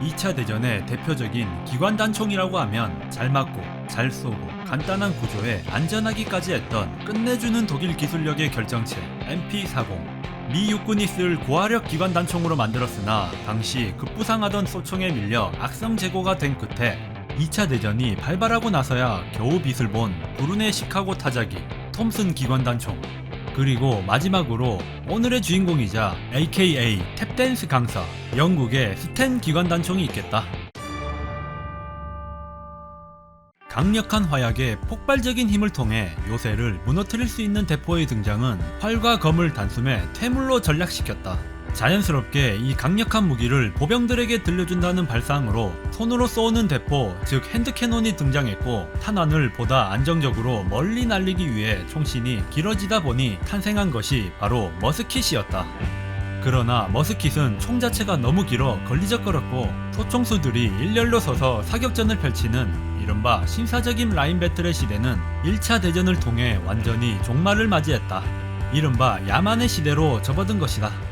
2차 대전의 대표적인 기관 단총이라고 하면 잘 맞고 잘 쏘고 간단한 구조에 안전하기까지 했던 끝내주는 독일 기술력의 결정체 MP40. 미 육군이 쓸 고화력 기관 단총으로 만들었으나 당시 급부상하던 소총에 밀려 악성 재고가 된 끝에 2차 대전이 발발하고 나서야 겨우 빛을 본 브루네 시카고 타자기 톰슨 기관 단총 그리고 마지막으로 오늘의 주인공이자 AKA 탭댄스 강사 영국의 스텐 기관 단총이 있겠다. 강력한 화약의 폭발적인 힘을 통해 요새를 무너뜨릴 수 있는 대포의 등장은 활과 검을 단숨에 퇴물로 전락시켰다. 자연스럽게 이 강력한 무기를 보병들에게 들려준다는 발상으로 손으로 쏘는 대포, 즉 핸드캐논이 등장했고 탄환을 보다 안정적으로 멀리 날리기 위해 총신이 길어지다 보니 탄생한 것이 바로 머스킷이었다. 그러나 머스킷은 총 자체가 너무 길어 걸리적거렸고 소총수들이 일렬로 서서 사격전을 펼치는 이른바 신사적인 라인 배틀의 시대는 1차 대전을 통해 완전히 종말을 맞이했다. 이른바 야만의 시대로 접어든 것이다.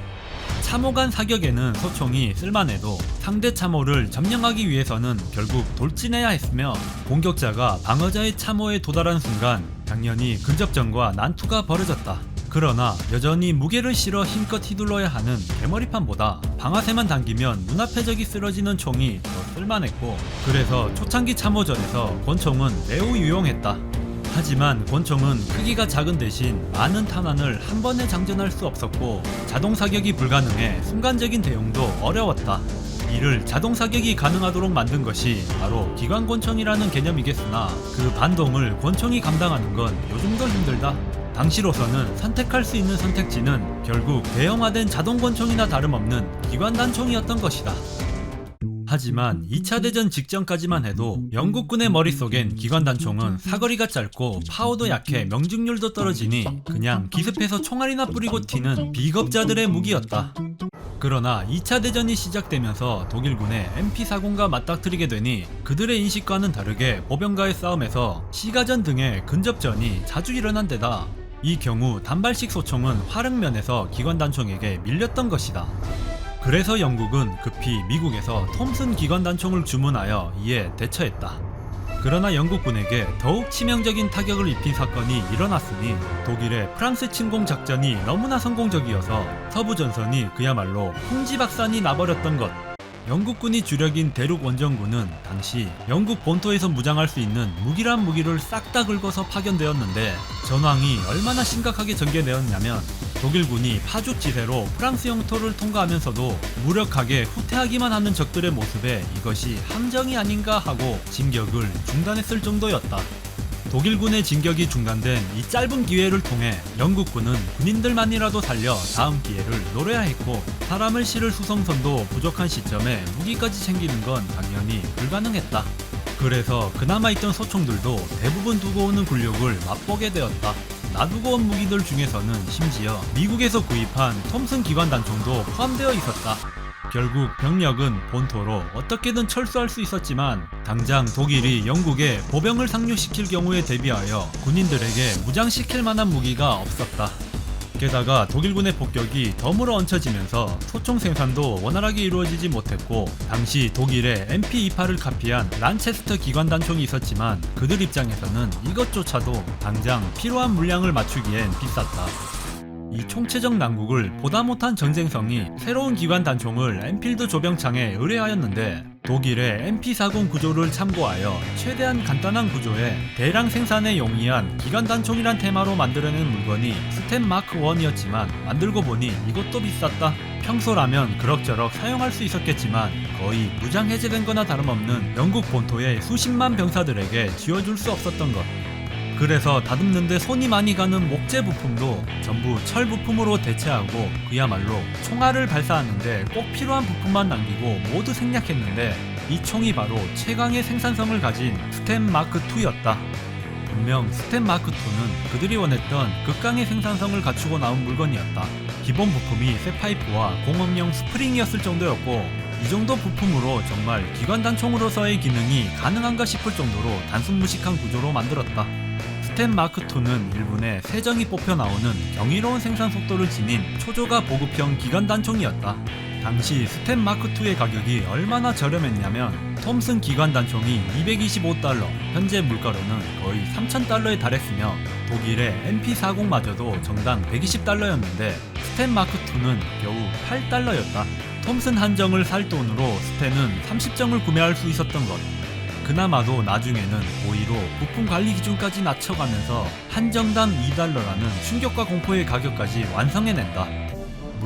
참호 간 사격에는 소총이 쓸만해도 상대 참호를 점령하기 위해서는 결국 돌진해야 했으며 공격자가 방어자의 참호에 도달한 순간 당연히 근접전과 난투가 벌어졌다. 그러나 여전히 무게를 실어 힘껏 휘둘러야 하는 개머리판보다 방아쇠만 당기면 눈앞의 적이 쓰러지는 총이 더 쓸만했고 그래서 초창기 참호전에서 권총은 매우 유용했다. 하지만 권총은 크기가 작은 대신 많은 탄환을 한 번에 장전할 수 없었고 자동 사격이 불가능해 순간적인 대응도 어려웠다. 이를 자동 사격이 가능하도록 만든 것이 바로 기관 권총이라는 개념이겠으나 그 반동을 권총이 감당하는 건 요즘도 힘들다. 당시로서는 선택할 수 있는 선택지는 결국 대형화된 자동 권총이나 다름없는 기관 단총이었던 것이다. 하지만 2차 대전 직전까지만 해도 영국군의 머릿속엔 기관 단총은 사거리가 짧고 파워도 약해 명중률도 떨어지니 그냥 기습해서 총알이나 뿌리고 튀는 비겁자들의 무기였다. 그러나 2차 대전이 시작되면서 독일군의 MP40과 맞닥뜨리게 되니 그들의 인식과는 다르게 보병과의 싸움에서 시가전 등의 근접전이 자주 일어난 데다 이 경우 단발식 소총은 화력면에서 기관 단총에게 밀렸던 것이다. 그래서 영국은 급히 미국에서 톰슨 기관 단총을 주문하여 이에 대처했다. 그러나 영국군에게 더욱 치명적인 타격을 입힌 사건이 일어났으니 독일의 프랑스 침공 작전이 너무나 성공적이어서 서부 전선이 그야말로 풍지박산이 나버렸던 것. 영국군이 주력인 대륙 원정군은 당시 영국 본토에서 무장할 수 있는 무기란 무기를 싹 다 긁어서 파견되었는데 전황이 얼마나 심각하게 전개되었냐면 독일군이 파죽지세로 프랑스 영토를 통과하면서도 무력하게 후퇴하기만 하는 적들의 모습에 이것이 함정이 아닌가 하고 진격을 중단했을 정도였다. 독일군의 진격이 중단된 이 짧은 기회를 통해 영국군은 군인들만이라도 살려 다음 기회를 노려야 했고 사람을 실을 수송선도 부족한 시점에 무기까지 챙기는 건 당연히 불가능했다. 그래서 그나마 있던 소총들도 대부분 두고 오는 굴욕을 맛보게 되었다. 놔두고 온 무기들 중에서는 심지어 미국에서 구입한 톰슨 기관 단총도 포함되어 있었다. 결국 병력은 본토로 어떻게든 철수할 수 있었지만 당장 독일이 영국에 보병을 상륙시킬 경우에 대비하여 군인들에게 무장시킬 만한 무기가 없었다. 게다가 독일군의 폭격이 덤으로 얹혀지면서 소총 생산도 원활하게 이루어지지 못했고 당시 독일의 MP28을 카피한 란체스터 기관 단총이 있었지만 그들 입장에서는 이것조차도 당장 필요한 물량을 맞추기엔 비쌌다. 이 총체적 난국을 보다 못한 전쟁성이 새로운 기관 단총을 엔필드 조병창에 의뢰하였는데 독일의 MP40 구조를 참고하여 최대한 간단한 구조에 대량 생산에 용이한 기관 단총이란 테마로 만들어낸 물건이 스템 마크 1이었지만 만들고 보니 이것도 비쌌다. 평소라면 그럭저럭 사용할 수 있었겠지만 거의 무장 해제된 거나 다름없는 영국 본토의 수십만 병사들에게 쥐어줄 수 없었던 것. 그래서 다듬는데 손이 많이 가는 목재 부품도 전부 철 부품으로 대체하고 그야말로 총알을 발사하는데 꼭 필요한 부품만 남기고 모두 생략했는데 이 총이 바로 최강의 생산성을 가진 스템 마크 2였다. 분명 스템 마크 2는 그들이 원했던 극강의 생산성을 갖추고 나온 물건이었다. 기본 부품이 쇠파이프와 공업용 스프링이었을 정도였고 이 정도 부품으로 정말 기관 단총으로서의 기능이 가능한가 싶을 정도로 단순 무식한 구조로 만들었다. 스템 마크2는 일본의 세정이 뽑혀 나오는 경이로운 생산 속도를 지닌 초조가 보급형 기관 단총이었다. 당시 스탠 마크2의 가격이 얼마나 저렴했냐면 톰슨 기관 단총이 225달러, 현재 물가로는 거의 3,000달러에 달했으며 독일의 MP40마저도 정당 120달러였는데 스탠 마크2는 겨우 8달러였다. 톰슨 한정을 살 돈으로 스탠은 30정을 구매할 수 있었던 것. 그나마도 나중에는 고의로 부품 관리 기준까지 낮춰가면서 한정당 2달러라는 충격과 공포의 가격까지 완성해낸다.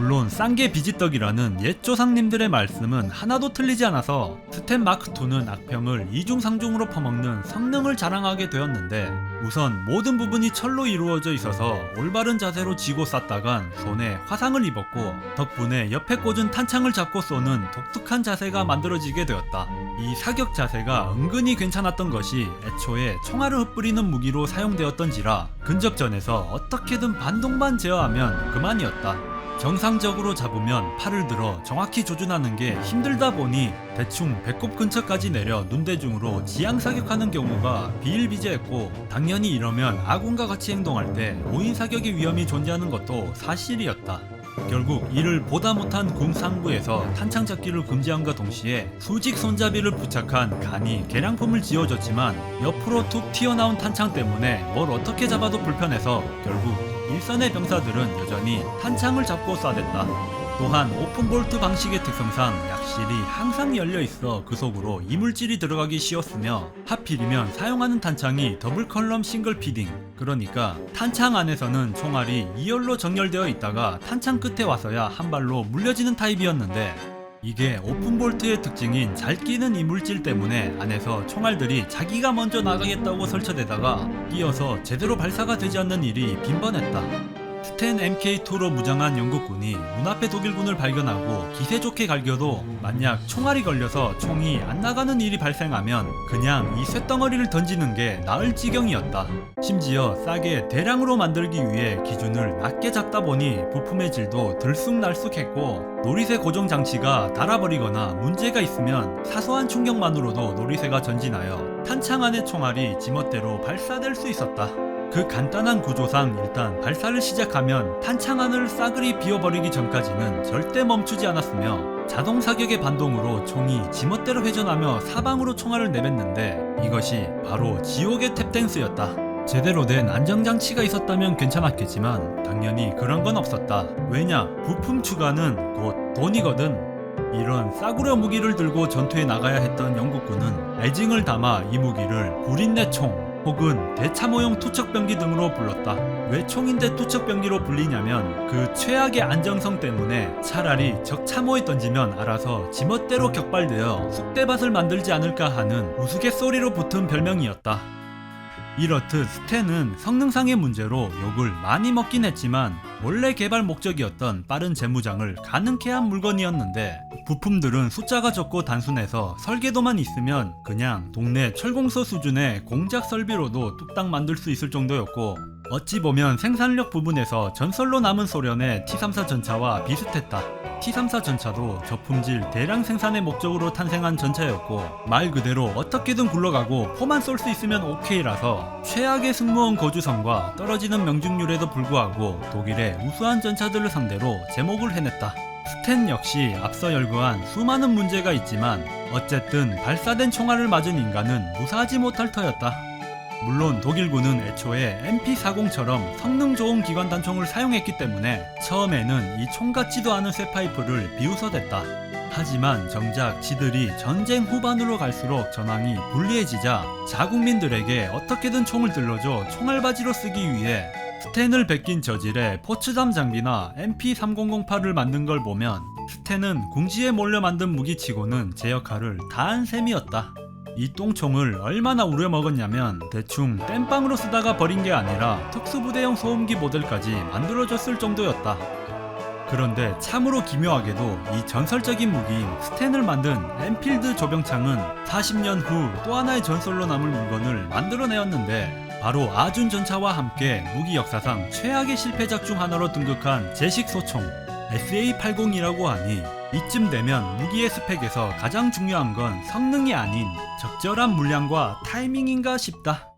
물론 싼게 비지떡이라는 옛 조상님들의 말씀은 하나도 틀리지 않아서 스탠 마크2는 악평을 이중상중으로 퍼먹는 성능을 자랑하게 되었는데 우선 모든 부분이 철로 이루어져 있어서 올바른 자세로 쥐고 쐈다간 손에 화상을 입었고 덕분에 옆에 꽂은 탄창을 잡고 쏘는 독특한 자세가 만들어지게 되었다. 이 사격 자세가 은근히 괜찮았던 것이 애초에 총알을 흩뿌리는 무기로 사용되었던지라 근접전에서 어떻게든 반동만 제어하면 그만이었다. 정상적으로 잡으면 팔을 들어 정확히 조준하는 게 힘들다 보니 대충 배꼽 근처까지 내려 눈대중으로 지향 사격하는 경우가 비일비재했고 당연히 이러면 아군과 같이 행동할 때 오인 사격의 위험이 존재하는 것도 사실이었다. 결국 이를 보다 못한 군 상부에서 탄창 잡기를 금지함과 동시에 수직 손잡이를 부착한 간이 개량품을 지어줬지만 옆으로 툭 튀어나온 탄창 때문에 뭘 어떻게 잡아도 불편해서 결국 일선의 병사들은 여전히 탄창을 잡고 쏴댔다. 또한 오픈볼트 방식의 특성상 약실이 항상 열려 있어 그 속으로 이물질이 들어가기 쉬웠으며 하필이면 사용하는 탄창이 더블 컬럼 싱글 피딩 그러니까 탄창 안에서는 총알이 2열로 정렬되어 있다가 탄창 끝에 와서야 한 발로 물려지는 타입이었는데 이게 오픈볼트의 특징인 잘 끼는 이물질 때문에 안에서 총알들이 자기가 먼저 나가겠다고 설치되다가 끼어서 제대로 발사가 되지 않는 일이 빈번했다. 스텐 MK2로 무장한 영국군이 문 앞에 독일군을 발견하고 기세 좋게 갈겨도 만약 총알이 걸려서 총이 안 나가는 일이 발생하면 그냥 이 쇳덩어리를 던지는 게 나을 지경이었다. 심지어 싸게 대량으로 만들기 위해 기준을 낮게 잡다 보니 부품의 질도 들쑥날쑥했고 놀이새 고정 장치가 닳아버리거나 문제가 있으면 사소한 충격만으로도 놀이새가 전진하여 탄창 안의 총알이 지멋대로 발사될 수 있었다. 그 간단한 구조상 일단 발사를 시작하면 탄창 안을 싸그리 비워버리기 전까지는 절대 멈추지 않았으며 자동 사격의 반동으로 총이 지멋대로 회전하며 사방으로 총알을 내뱉는데 이것이 바로 지옥의 탭댄스였다. 제대로 된 안정장치가 있었다면 괜찮았겠지만 당연히 그런 건 없었다. 왜냐? 부품 추가는 곧 돈이거든. 이런 싸구려 무기를 들고 전투에 나가야 했던 영국군은 애징을 담아 이 무기를 구린내 총 혹은 대참호용 투척병기 등으로 불렀다. 왜 총인데 투척병기로 불리냐면 그 최악의 안정성 때문에 차라리 적참호에 던지면 알아서 지멋대로 격발되어 쑥대밭을 만들지 않을까 하는 우스갯소리로 붙은 별명이었다. 이렇듯 스텐은 성능상의 문제로 욕을 많이 먹긴 했지만 원래 개발 목적이었던 빠른 재무장을 가능케 한 물건이었는데 부품들은 숫자가 적고 단순해서 설계도만 있으면 그냥 동네 철공소 수준의 공작 설비로도 뚝딱 만들 수 있을 정도였고 어찌 보면 생산력 부분에서 전설로 남은 소련의 T-34 전차와 비슷했다. T-34 전차도 저품질 대량 생산의 목적으로 탄생한 전차였고 말 그대로 어떻게든 굴러가고 포만 쏠 수 있으면 오케이라서 최악의 승무원 거주성과 떨어지는 명중률에도 불구하고 독일의 우수한 전차들을 상대로 제목을 해냈다. 스텐 역시 앞서 열거한 수많은 문제가 있지만 어쨌든 발사된 총알을 맞은 인간은 무사하지 못할 터였다. 물론 독일군은 애초에 MP40처럼 성능 좋은 기관 단총을 사용했기 때문에 처음에는 이 총 같지도 않은 쇠파이프를 비웃어댔다. 하지만 정작 지들이 전쟁 후반으로 갈수록 전황이 불리해지자 자국민들에게 어떻게든 총을 들러줘 총알바지로 쓰기 위해 스텐을 베낀 저질의 포츠담 장비나 MP3008을 만든 걸 보면 스텐은 궁지에 몰려 만든 무기치고는 제 역할을 다한 셈이었다. 이 똥총을 얼마나 우려먹었냐면 대충 땜빵으로 쓰다가 버린 게 아니라 특수부대용 소음기 모델까지 만들어졌을 정도였다. 그런데 참으로 기묘하게도 이 전설적인 무기인 스텐을 만든 엔필드 조병창은 40년 후 또 하나의 전설로 남을 물건을 만들어내었는데 바로 아준 전차와 함께 무기 역사상 최악의 실패작 중 하나로 등극한 제식 소총 SA80이라고 하니 이쯤 되면 무기의 스펙에서 가장 중요한 건 성능이 아닌 적절한 물량과 타이밍인가 싶다.